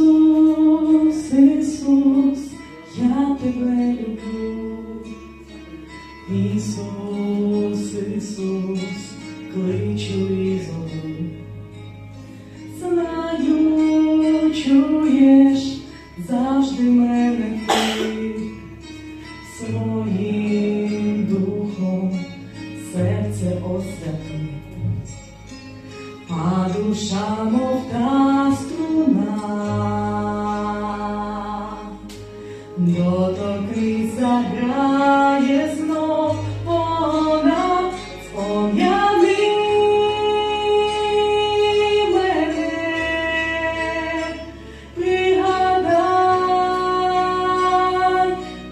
Ісус, Ісус, я тебе люблю, Ісус, Ісус, кличу і зову. Знаю, чуєш завжди мене ти своїм духом серце освяти, а душа мовта. Доторкнись заграє знов вона, спом'яни мене, пригадай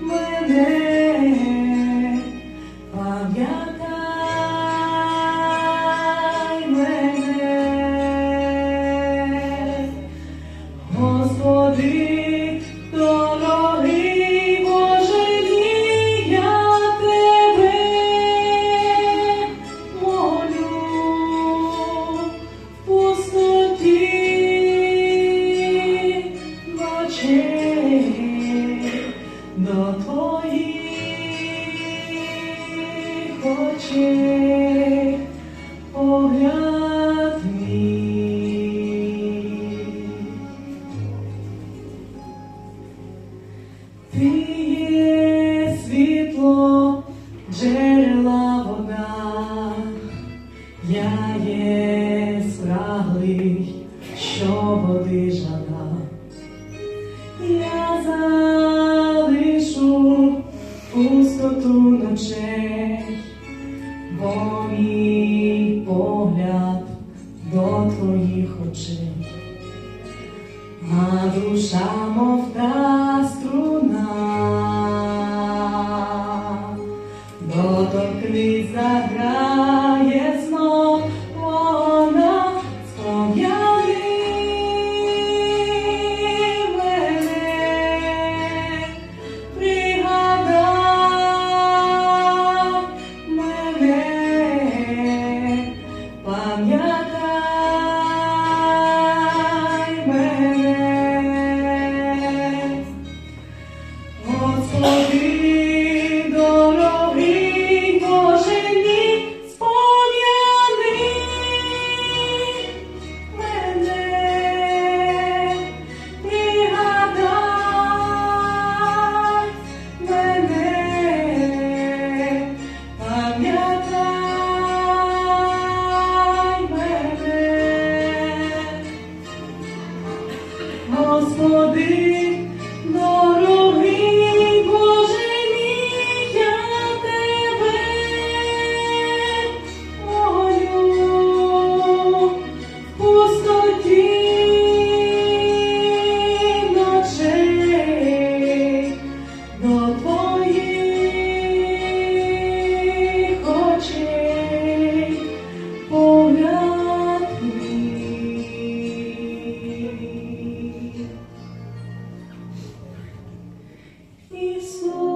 мене, очей погляд мій. Ти є світло, джерела вода, я є спраглий, що. Я залишу погляд до твоїх очей. А душа, мов та струна, доторкнись заграй Господи. Isu